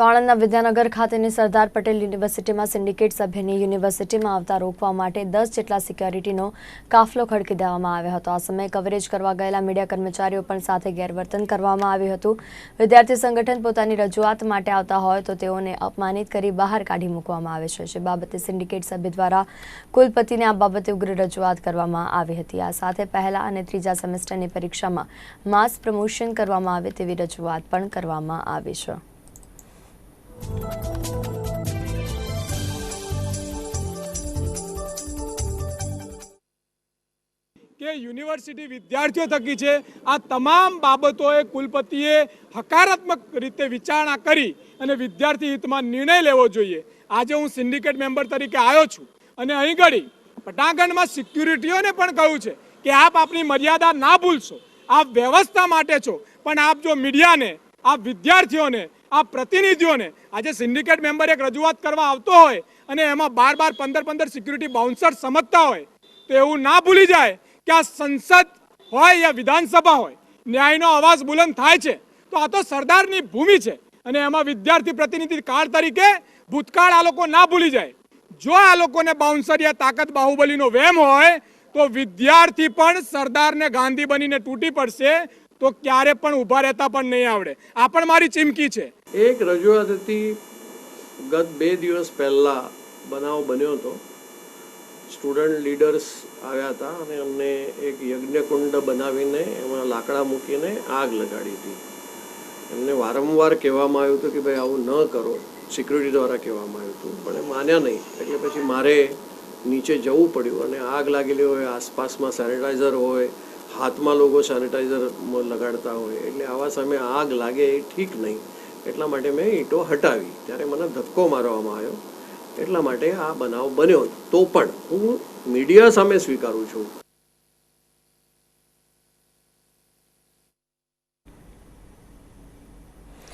તો આણંદના વિદ્યાનગર ખાતેની સરદાર પટેલ યુનિવર્સિટીમાં સિન્ડિકેટ સભ્યની યુનિવર્સિટીમાં આવતા રોકવા માટે દસ જેટલા સિક્યોરિટીનો કાફલો ખડકી દેવામાં આવ્યો હતો. આ સમયે કવરેજ કરવા ગયેલા મીડિયા કર્મચારીઓ પણ સાથે ગેરવર્તન કરવામાં આવ્યું હતું. વિદ્યાર્થી સંગઠન પોતાની રજૂઆત માટે આવતા હોય તો તેઓને અપમાનિત કરી બહાર કાઢી મૂકવામાં આવે છે. જે બાબતે સિન્ડિકેટ સભ્ય દ્વારા કુલપતિને આ બાબતે ઉગ્ર રજૂઆત કરવામાં આવી હતી. આ સાથે પહેલા અને ત્રીજા સેમેસ્ટરની પરીક્ષામાં માસ પ્રમોશન કરવામાં આવે તેવી રજૂઆત પણ કરવામાં આવી છે. કે યુનિવર્સિટી વિદ્યાર્થીઓ થકી છે, આ તમામ બાબતોએ કુલપતિએ હકારાત્મક રીતે વિચારણા કરી અને વિદ્યાર્થી હિતમાં નિર્ણય લેવો જોઈએ. આજે હું સિન્ડિકેટ મેમ્બર તરીકે આવ્યો છું અને અહીં ઘડી પટાંગણમાં સિક્યુરિટીઓને પણ કહ્યું છે કે આપ આપની મર્યાદા ના ભૂલશો. આપ વ્યવસ્થા માટે છો, પણ આપ જો મીડિયાને આપ વિદ્યાર્થીઓને, આ પ્રતિનિધિઓને, આજે સિન્ડિકેટ મેમ્બર એક રજૂઆત કરવા આવતો હોય અને એમાં બાર બાર પંદર પંદર સિક્યુરિટી બાઉન્સર સમજતા હોય, તો એવું ના ભૂલી જાય કે આ સંસદ હોય યા વિધાનસભા હોય, ન્યાયનો અવાજ બુલંદ થાય છે. તો આ તો સરદારની ભૂમિ છે અને એમાં વિદ્યાર્થી પ્રતિનિધિ કાર્ડ તરીકે ભૂતકાળ આ લોકો ના ભૂલી જાય. જો આ લોકોને બાઉન્સર યા તાકાત બાહુબલીનો વેમ હોય, તો વિદ્યાર્થી પણ સરદારને ગાંધી બનીને તૂટી પડશે તો ક્યારે પણ ઊભા રહેતા પણ નહીં આવડે. આ પણ મારી ચીમકી છે. એક રજૂઆત હતી, ગત બે દિવસ પહેલાં બનાવ બન્યો હતો. સ્ટુડન્ટ લીડર્સ આવ્યા હતા અને અમને એક યજ્ઞકુંડ બનાવીને એમાં લાકડા મૂકીને આગ લગાડી હતી. એમને વારંવાર કહેવામાં આવ્યું હતું કે ભાઈ આવું ન કરો. સિક્યુરિટી દ્વારા કહેવામાં આવ્યું હતું, પણ એ માન્યા નહીં. એટલે પછી મારે નીચે જવું પડ્યું અને આગ લાગેલી હોય, આસપાસમાં સેનિટાઈઝર હોય હાથમાં લોકો સેનિટાઈઝર લગાડતા હોય એટલે આવા સમયે આગ લાગે એ ઠીક નહીં. એટલા માટે મેં ઈંટો હટાવી. ત્યારે મને ધક્કો મારવામાં આવ્યો. એટલા માટે આ બનાવ બન્યો. તો પણ હું મીડિયા સામે સ્વીકારું છું.